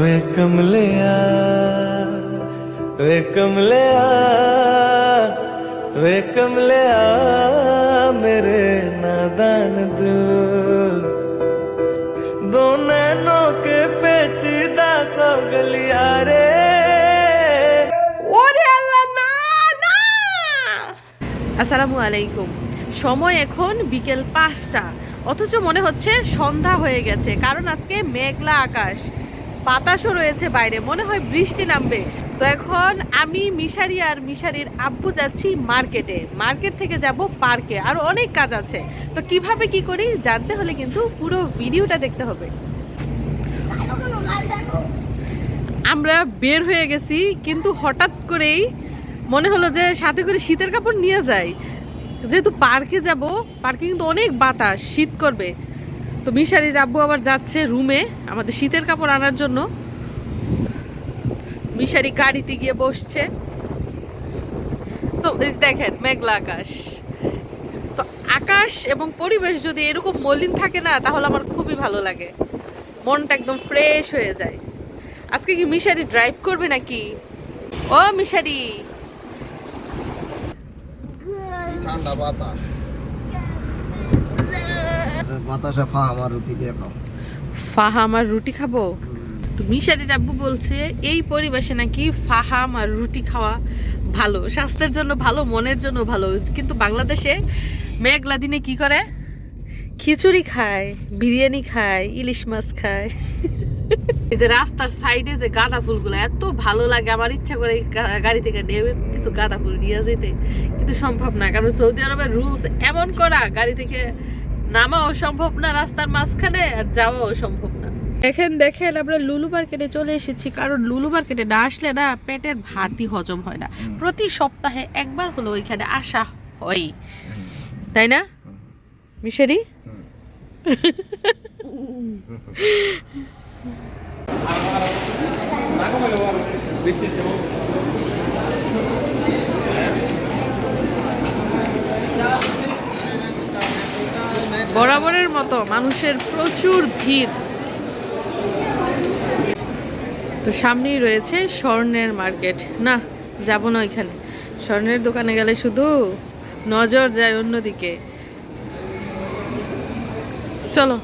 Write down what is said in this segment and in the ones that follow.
ਵੇ ਕਮਲਿਆ ਵੇ ਕਮਲਿਆ ਵੇ ਕਮਲਿਆ ਮੇਰੇ ਨਾਦਾਨ ਦਿਲ ਦੋ ਨੈਨੋਂ ਕੇ ਪੇਚੀਦਾ ਸੋ ਗਲਿਆਰੇ ওরে আল্লাহ না না আসসালামু আলাইকুম সময় এখন বিকেল পাঁচটা অথচ মনে হচ্ছে সন্ধ্যা হয়ে গেছে কারণ আজকে মেঘলা আকাশ বাতাসও রয়েছে বাইরে, মনে হয় বৃষ্টি নামবে। তো এখন আমি, মিশারি আর মিশারির আব্বু যাচ্ছি মার্কেটে। মার্কেট থেকে যাব পার্কে, আর অনেক কাজ আছে। তো কীভাবে কি করি জানতে হলে কিন্তু পুরো ভিডিওটা দেখতে হবে। আমরা বের হয়ে গেছি, কিন্তু হঠাৎ করেই মনে হলো যে সাথে করে শীতের কাপড় নিয়ে যাই। যেহেতু পার্কে যাব, পার্কে কিন্তু অনেক বাতাস, শীত করবে। তো মিশারি আব্বু আবার যাচ্ছে রুমে আমাদের শীতের কাপড় আনার জন্য। মিশারি গাড়িতে গিয়ে বসছে। তো দেখেন, মেঘলা আকাশ। তো আকাশ এবং পরিবেশ যদি এরকম মলিন থাকে না, তাহলে আমার খুবই ভালো লাগে। মনটা একদম ফ্রেশ হয়ে যায়। আজকে কি মিশারি ড্রাইভ করবে নাকি? ও মিশারি। ঠান্ডা বাতাস। বাতাসে রুটি দিয়ে খাও। ফাহাম আর রুটি খাব? তো মিশারি আব্বু বলছে এই পরিবেশে নাকি ফাহাম আর রুটি খাওয়া ভালো স্বাস্থ্যের জন্য ভালো মনের জন্য ভালো। কিন্তু বাংলাদেশে মেঘলা দিনে কি করে? খিচুড়ি খায় বিরিয়ানি খায় ইলিশ মাছ খায়। এই যে রাস্তার সাইডে যে গাঁদা ফুলগুলো এত ভালো লাগে। আমার ইচ্ছা করে গাড়ি থেকে নেমে কিছু গাঁদা ফুল নিয়ে যেতে। কিন্তু সম্ভব না কারণ সৌদি আরবের রুলস এমন করা গাড়ি থেকে নামাও সম্ভব না রাস্তার মাঝখানে আর যাওয়া অসম্ভব না। দেখেন দেখেন আমরা লুলু মার্কেটে চলে এসেছি কারণ লুলু মার্কেটে না আসলে না পেটের ভাতই হজম হয় না। প্রতি সপ্তাহে একবার হলো ওইখানে আসা হয়। তাই না? মিশরি? বরাবরের মতো মানুষের প্রচুর ভিড়। তো সামনেই রয়েছে স্বর্ণের মার্কেট। না, যাব না ওইখানে। স্বর্ণের দোকানে গেলে শুধু নজর যায় অন্যদিকে। চলো,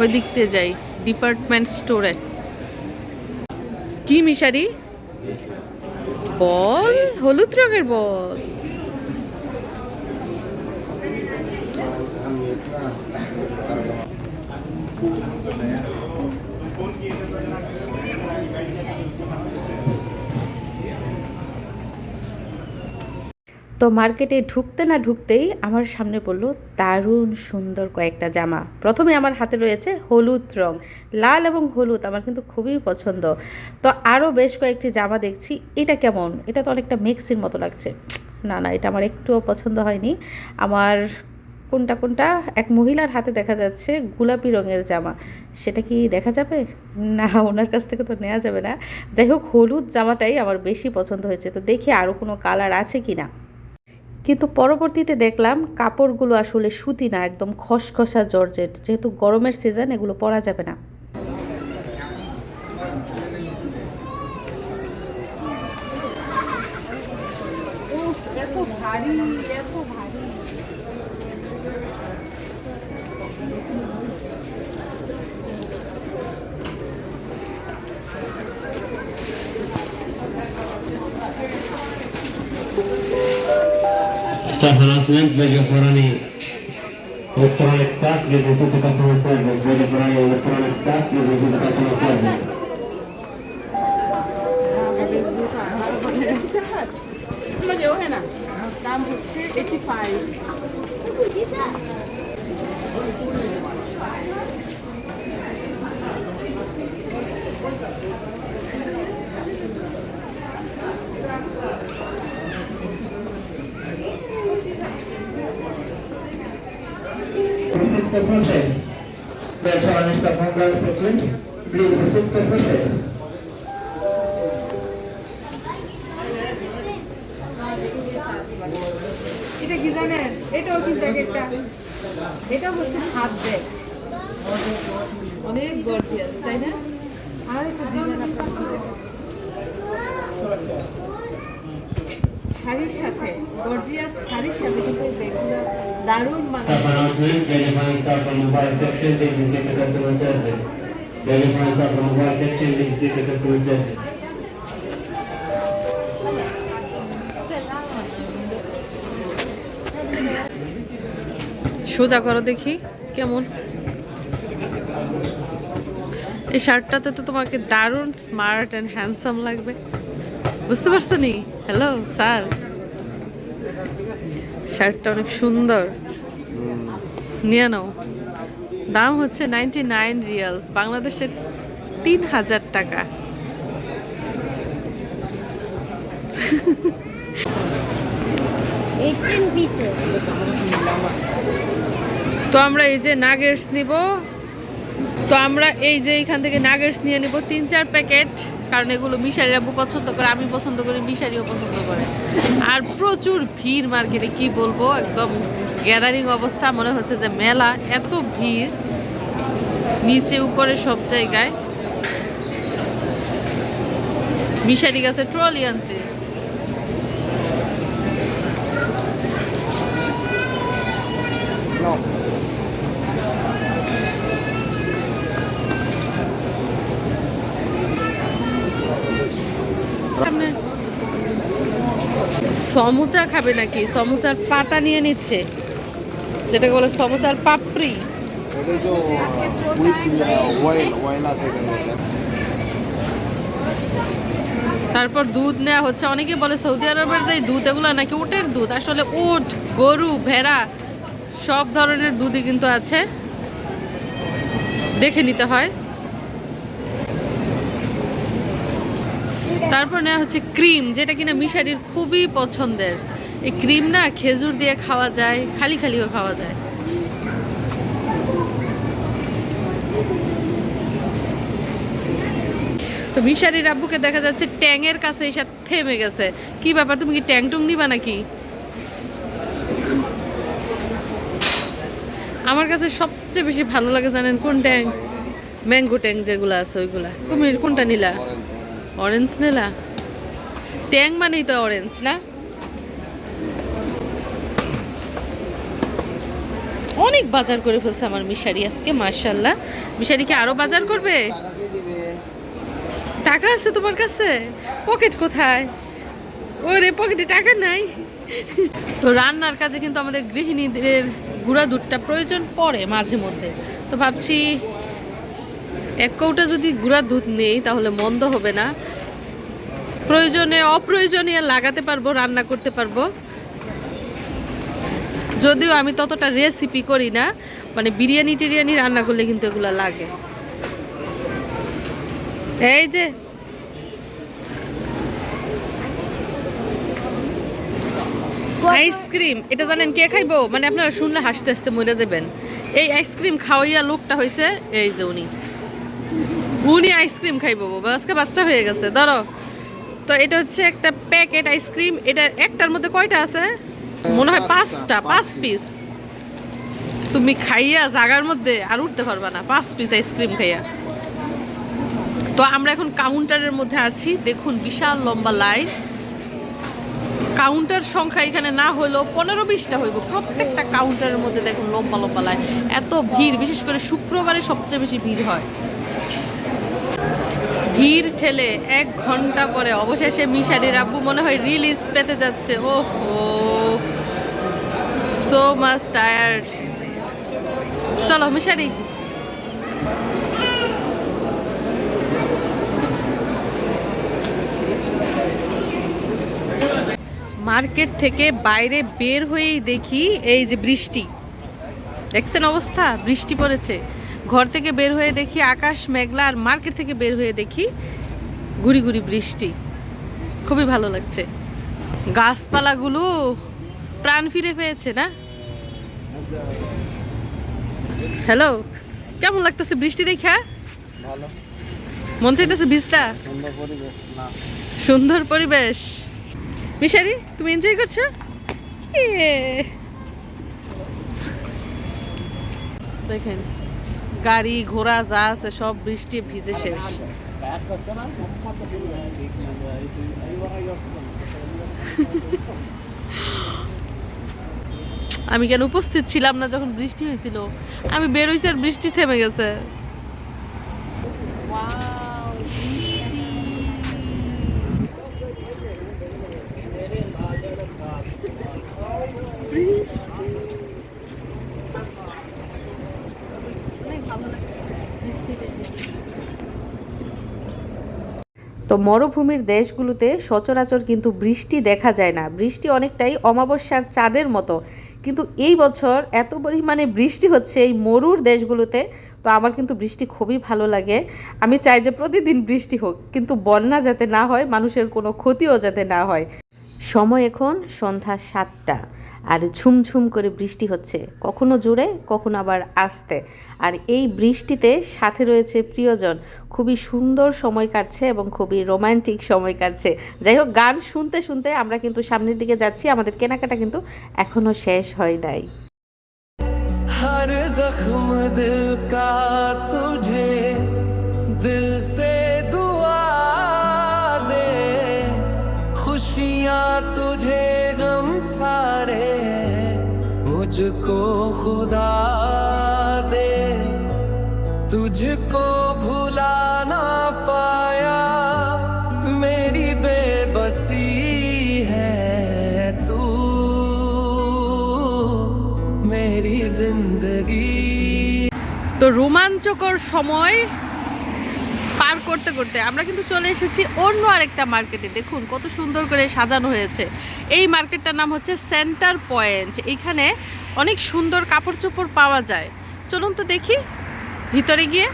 ওই দিক দিয়ে যাই, ডিপার্টমেন্ট স্টোরে। কি মিশারি? বল, হলুদ রঙের বল। তো মার্কেটে ঢুকতে না ঢুকতেই আমার সামনে পড়ল দারুণ সুন্দর কয়েকটা জামা। প্রথমে আমার হাতে রয়েছে হলুদ রং, লাল এবং হলুদ আমার কিন্তু খুবই পছন্দ। তো আরও বেশ কয়েকটি জামা দেখছি, এটা কেমন? এটা তো অনেকটা মিক্সির মতো লাগছে। না না, এটা আমার একটুও পছন্দ হয়নি। আমার কোনটা কোনটা? এক মহিলার হাতে দেখা যাচ্ছে গোলাপি রঙের জামা। সেটা কি দেখা যাবে? না, ওনার কাছ থেকে তো নেওয়া যাবে না। যাই হোক, হলুদ জামাটাই আমার বেশি পছন্দ হয়েছে। তো দেখি আরও কোনো কালার আছে কি না কিন্তু পরবর্তীতে দেখলাম কাপড়গুলো আসলে সুতি না, একদম খসখসা জর্জেট। যেহেতু গরমের সিজন এগুলো পরা যাবে না। এত ভারী, এত स्टाफ अनाउंसमेंट में जो पुरानी इलेक्ट्रॉनिक स्टाफ में जो का समस्या में जो पुरानी इलेक्ट्रॉनिक स्टाफ में जो का समस्या में visit customer service. the all, Mr. Secretary. Please. Telephone staff from mobile section, please visit the customer service. Telephone staff from mobile section, please visit the customer service. সোজা করো দেখি কেমন এই শার্টটাতে তো তোমাকে দারুণ স্মার্ট অ্যান্ড হ্যান্ডসাম লাগবে বুঝতে পারছ নি হ্যালো স্যার শার্টটা অনেক সুন্দর নিয়ে নাও। দাম হচ্ছে নাইনটি নাইন রিয়ালস বাংলাদেশের তিন হাজার টাকা তো আমরা এই যে নাগেটস নিব। তো আমরা এই যে এখান থেকে নাগেটস নিয়ে নিব তিন চার প্যাকেট কারণ এগুলো মিশারি আব্বু পছন্দ করে আমি পছন্দ করি মিশারিও পছন্দ করে। আর প্রচুর ভিড় মার্কেটে কি বলব একদম গ্যাদারিং অবস্থা, মনে হচ্ছে যে মেলা, এত ভিড়, নিচে, উপরে, সব জায়গায়। মিশারি গাছে ট্রলি. সামনে। সমুচা খাবে নাকি? সমুচার পাতা নিয়ে নিচ্ছে। যেটাকে বলে পাপড়ি। আছে এখানে। এটা। তারপর দুধ নেওয়া হচ্ছে। অনেকে বলে সৌদি আরবের যে দুধ এগুলো নাকি উটের দুধ। আসলে উট গরু ভেড়া সব ধরনের দুধই কিন্তু আছে। দেখে নিতে হয়। তারপর নেওয়া হচ্ছে ক্রিম যেটা কিনা মিশারির খুবই পছন্দের। এই ক্রিম না খেজুর দিয়ে খাওয়া যায় খালি খালিও খাওয়া যায়। তো মিশারির আব্বুকে দেখা যাচ্ছে ট্যাংয়ের কাছে এসে থেমে গেছে। কি ব্যাপার তুমি কি ট্যাং টুং নিবা নাকি? আমার কাছে সবচেয়ে বেশি ভালো লাগে জানেন কোন ট্যাং? ম্যাঙ্গো ট্যাং যেগুলো আছে ওইগুলা। তুমি কোনটা নিলা? অরেঞ্জ নিলা? ট্যাং মানেই তো অরেঞ্জ না? অনেক বাজার করে ফেলছে আমার মিশারি আজকে মার্শাল্লাহ মিশারি কি আরও বাজার করবে? টাকা আছে তোমার কাছে? পকেট কোথায়? ওরে, পকেটে টাকা নাই। তো রান্নার কাজে কিন্তু আমাদের গৃহিণীদের গুঁড়া দুধটা প্রয়োজন পড়ে মাঝে মধ্যে। তো ভাবছি, এক কৌটা যদি গুঁড়া দুধ নেই তাহলে মন্দ হবে না। প্রয়োজনে, অপ্রয়োজনীয় লাগাতে পারব, রান্না করতে পারব। যদিও আমি ততটা রেসিপি করি না মানে বিরিয়ানি টিরিয়ানি রান্না করলে কিন্তু এগুলো লাগে। এই যে। আইসক্রিম এটা জানেন কে খাইবো? মানে আপনারা শুনলে হাসতে হাসতে মরে যাবেন। এই আইসক্রিম খাওয়াইয়া লোকটা হয়েছে এই যে উনি। উনি আইসক্রিম খাইবো আজকে বাচ্চা হয়ে গেছে, ধরো। তো এটা হচ্ছে একটা প্যাকেট আইসক্রিম এটা একটার মধ্যে কয়টা আছে? মনে হয় পাঁচটা, পাঁচ পিস তুমি খাইয়া জাগার মধ্যে আর উঠতে পারবা না, পাঁচ পিস আইসক্রিম খাইয়া। তো আমরা এখন কাউন্টারের মধ্যে আছি। দেখুন, বিশাল লম্বা লাইন কাউন্টার সংখ্যা এখানে না হলেও পনেরো বিশটা হইব। প্রত্যেকটা কাউন্টারের মধ্যে দেখুন লম্বা লম্বা লাইন এত ভিড়, বিশেষ করে শুক্রবারে সবচেয়ে বেশি ভিড় হয়। ভিড় ঠেলে এক ঘণ্টা পরে অবশেষে মিশারির আব্বু মনে হয় রিলিজ পেতে যাচ্ছে। ও হো সো মাচ টায়ার্ড চলো মিশারি মার্কেট থেকে বাইরে বের হয়েই দেখি এই যে বৃষ্টি। দেখছেন অবস্থা? বৃষ্টি পড়েছে। ঘর থেকে বের হয়ে দেখি আকাশ মেঘলা আর মার্কেট থেকে বের হয়ে দেখি গুড়ি গুড়ি বৃষ্টি। খুবই ভালো লাগছে। গাছপালাগুলো প্রাণ ফিরে পেয়েছে না? হ্যালো কেমন লাগতেছে বৃষ্টি দেখা ভালো মন চাইতেছে ভিজটা সুন্দর পরিবেশ মিশারি তুমি এনজয় করছ ইয়ে। দেখেন গাড়ি ঘোড়া যা আছে সব বৃষ্টি ভিজে শেষ আমি কেন উপস্থিত ছিলাম না যখন বৃষ্টি হয়েছিল? আমি বের হয়েছি আর বৃষ্টি থেমে গেছে। তো মরুভূমির দেশগুলোতে সচরাচর কিন্তু বৃষ্টি দেখা যায় না। বৃষ্টি অনেকটাই অমাবস্যার চাঁদের মতো। কিন্তু এই বছর এত পরিমাণে বৃষ্টি হচ্ছে এই মরুর দেশগুলোতে, তো আমার কিন্তু বৃষ্টি খুবই ভালো লাগে। আমি চাই যে প্রতিদিন বৃষ্টি হোক, কিন্তু বন্যা যাতে না হয়, মানুষের কোনো ক্ষতিও যাতে না হয়। সময় এখন সন্ধ্যা সাতটা। আর ঝুমঝুম করে বৃষ্টি হচ্ছে। কখনো জোরে, কখনো আবার আস্তে। আর এই বৃষ্টিতে সাথে রয়েছে প্রিয়জন। খুবই সুন্দর সময় কাটছে এবং খুবই রোমান্টিক সময় কাটছে। যাই হোক, গান শুনতে শুনতে আমরা কিন্তু সামনের দিকে যাচ্ছি। আমাদের কেনাকাটা কিন্তু এখনও শেষ হয় নাই। मुझको खुदा दे तुझको भुला ना पाया मेरी बेबसी है तू मेरी जिंदगी তো রোমাঞ্চকর সময় পার করতে করতে আমরা কিন্তু চলে এসেছি অন্য আরেকটা মার্কেটে। দেখুন, কত সুন্দর করে সাজানো হয়েছে। এই মার্কেটটার নাম হচ্ছে সেন্টার পয়েন্ট। এইখানে অনেক সুন্দর কাপড় চোপড় পাওয়া যায়। চলুন তো দেখি, ভিতরে গিয়ে।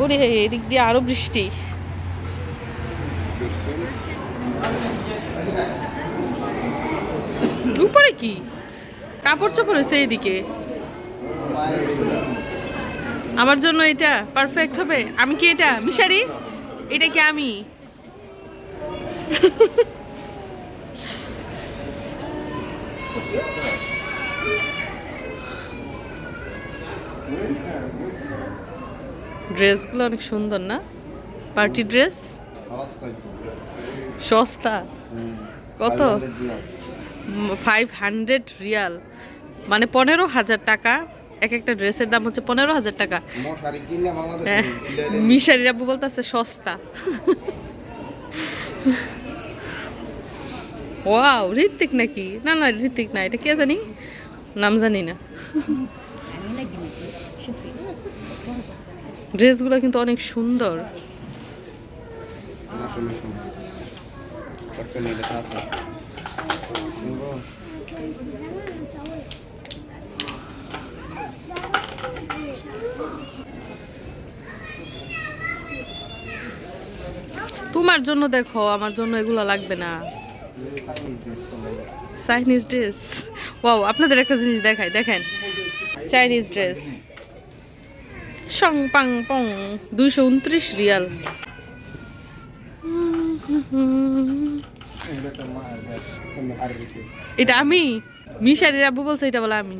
ওরে, এদিক দিয়ে আরও বৃষ্টি। উপরে কি? কাপড় চোপড় হয়েছে এদিকে আমার জন্য এটা পারফেক্ট হবে। আমি কি এটা? মিশারি? এটা কি আমি? ড্রেসগুলো অনেক সুন্দর না? Party dress? সস্তা। কত? Five hundred riyal. মানে পনেরো হাজার টাকা। এক একটা ড্রেসের দাম হচ্ছে পনেরো হাজার টাকা। হ্যাঁ, মিশারির আব্বু বলতেছে সস্তা। ওয়াও ঋত্বিক নাকি? না না ঋত্বিক না এটা কে জানি? নাম জানি না। ড্রেসগুলো কিন্তু অনেক সুন্দর। না, শুনে, শুনে। দেখছ না, এটা খারাপ না। শুনব? তোমার জন্য দেখো, আমার জন্য এগুলো লাগবে না। চাইনিজ ড্রেস ওয়াও আপনাদের একটা জিনিস দেখাই, দেখেন। চাইনিজ ড্রেস সং পাং পং দুইশো উনত্রিশ রিয়াল। এটা আমি? মিশারির আব্বু বলছে, এটা বলে আমি।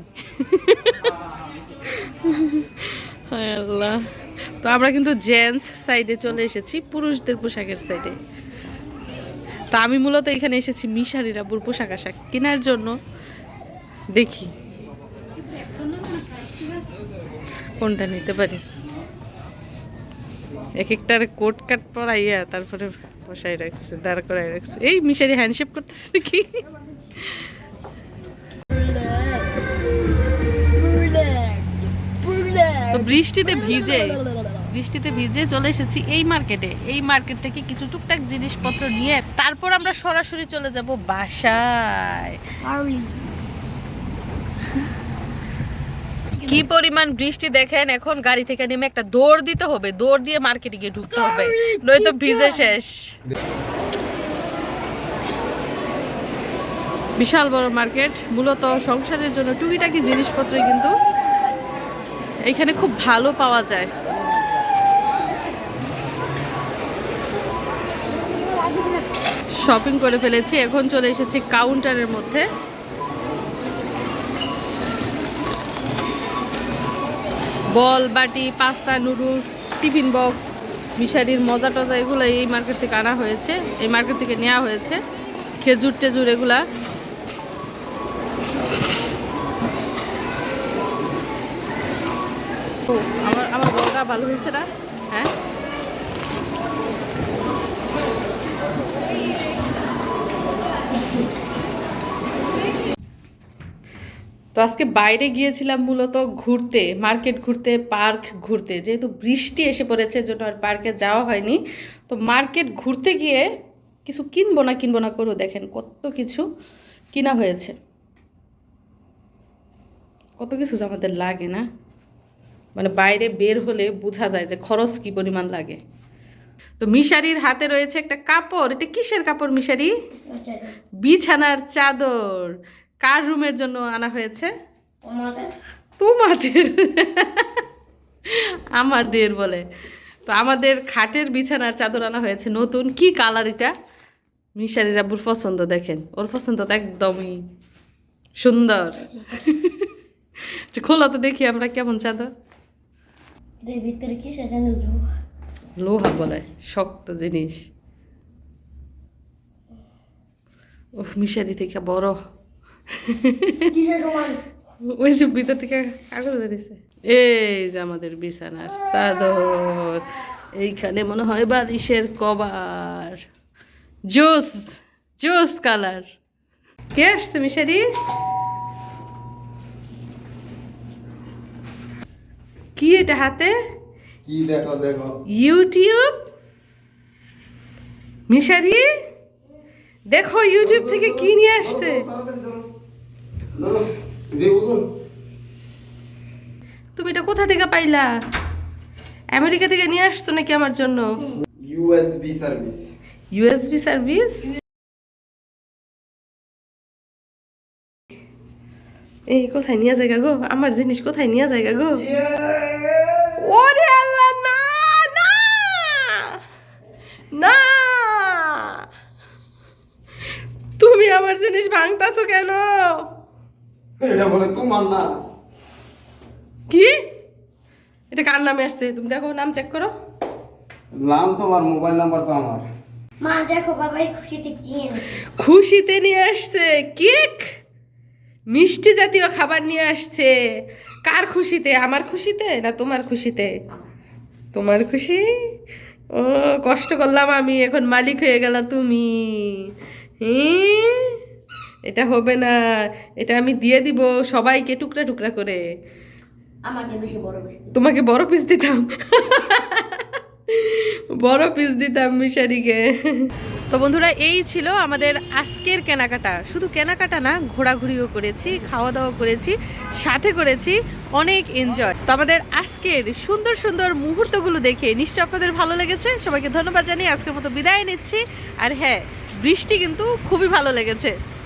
আল্লাহ। তো আমরা কিন্তু জেন্টস সাইডে চলে এসেছি পুরুষদের পোশাকের সাইডে তো আমি মূলত এখানে এসেছি মিশারির আব্বুর পোশাক আশাক কেনার জন্য। দেখি। কোনটা নিতে পারি? এক একটার কোট কাট পরাইয়া তারপরে বসাই রাখছে দাঁড় করাই রাখছে। এই মিশারি হ্যান্ডশেপ করতেছে কি বৃষ্টিতে ভিজে। বৃষ্টিতে ভিজে চলে এসেছি এই মার্কেটে। এই মার্কেট থেকে কিছু টুকটাক জিনিসপত্র নিয়ে তারপর আমরা সরাসরি চলে যাব বাসায়। কি পরিমাণ বৃষ্টি দেখেন এখন গাড়ি থেকে নেমে একটা দৌড় দিতে হবে দৌড় দিয়ে মার্কেটে গিয়ে ঢুকতে হবে নয়তো ভিজে শেষ। বিশাল বড় মার্কেট মূলত সংসারের জন্য টুকিটাকি জিনিসপত্রই কিন্তু এখানে খুব ভালো পাওয়া যায়। শপিং করে ফেলেছি। এখন চলে এসেছি কাউন্টারের মধ্যে। বল, বাটি, পাস্তা নুডলস টিফিন বক্স মিশারির মজা টজা, এগুলো এই মার্কেট থেকে আনা হয়েছে। এই মার্কেট থেকে নেওয়া হয়েছে। খেজুর টেজুর এগুলা। আমার আমার বলটা ভালো হয়েছে না? তো আজকে বাইরে গিয়েছিলাম মূলত ঘুরতে মার্কেট ঘুরতে পার্ক ঘুরতে। যেহেতু বৃষ্টি এসে পড়েছে জন্য আর পার্কে যাওয়া হয়নি। তো মার্কেট ঘুরতে গিয়ে কিছু কিনবো না কিনবো না করো দেখেন কত কিছু কিনা হয়েছে। কত কিছু যে আমাদের লাগে না? মানে বাইরে বের হলে বোঝা যায় যে খরচ কি পরিমাণ লাগে। তো মিশারির হাতে রয়েছে একটা কাপড়। এটা কিসের কাপড় মিশারি? বিছানার চাদর। কার রুমের জন্য আনা হয়েছে? তোমাদের। আমাদের বলে। তো আমাদের খাটের বিছানার চাদর আনা হয়েছে নতুন। কি কালার এটা? মিশারির আব্বুর পছন্দ দেখেন। ওর পছন্দ তো একদমই সুন্দর। যে খোলা তো দেখি আমরা কেমন চাদর। এর ভিতরে কি সাজানো লোহা বলে শক্ত জিনিস। উফ মিশারি থেকে বড়। ওই যে ভিতর থেকে কাগজ বেরিয়েছে এই যে আমাদের বিছানার চাদর। এইখানে মনে হয় বালিশের কভার। জোস জোস কালার। কে আসছে মিশারি? কি এটা হাতে? কি দেখো দেখো। ইউটিউব? মিশারি? দেখো ইউটিউব থেকে কি নিয়ে আসছে তাড়াতাড়ি ধরো ধরো যে ওজন তুমি এটা কোথা থেকে পাইলা? আমেরিকা থেকে নিয়ে আসছো নাকি আমার জন্য? ইউএসবি সার্ভিস ইউএসবি সার্ভিস এই কোথায় নিয়ে যায় গো? আমার জিনিস কোথায় নিয়ে যায় গো? ওরে আল্লাহ না না! না! তুমি আমার জিনিস ভাঙতাছো কেন? এটা বলে তোমার না কি? এটা কার নামে আসছে? তুমি দেখো নাম চেক করো। নাম তোমার মোবাইল নাম্বার তো আমার। মা দেখো বাবাই খুশিতে কি খুশিতে নিয়ে আসছে কেক? মিষ্টি জাতীয় খাবার নিয়ে আসছে। কার খুশিতে? আমার খুশিতে না তোমার খুশিতে? তোমার খুশি? ও কষ্ট করলাম আমি এখন মালিক হয়ে গেল তুমি। হুম? এটা হবে না এটা আমি দিয়ে দিব সবাইকে টুকরা টুকরা করে। আমাকে বেশি বড় বেশি তোমাকে বড় পিস দিতাম। বড় পিস দিতাম মিশারিকে। তো বন্ধুরা এই ছিল আমাদের আজকের কেনাকাটা। শুধু কেনাকাটা না ঘোরাঘুরিও করেছি খাওয়া দাওয়া করেছি সাথে করেছি অনেক এনজয় তো আমাদের আজকের সুন্দর সুন্দর মুহূর্তগুলো দেখে নিশ্চয় আপনাদের ভালো লেগেছে। সবাইকে ধন্যবাদ জানিয়ে আজকের মতো বিদায় নিচ্ছি। আর হ্যাঁ বৃষ্টি কিন্তু খুবই ভালো লেগেছে।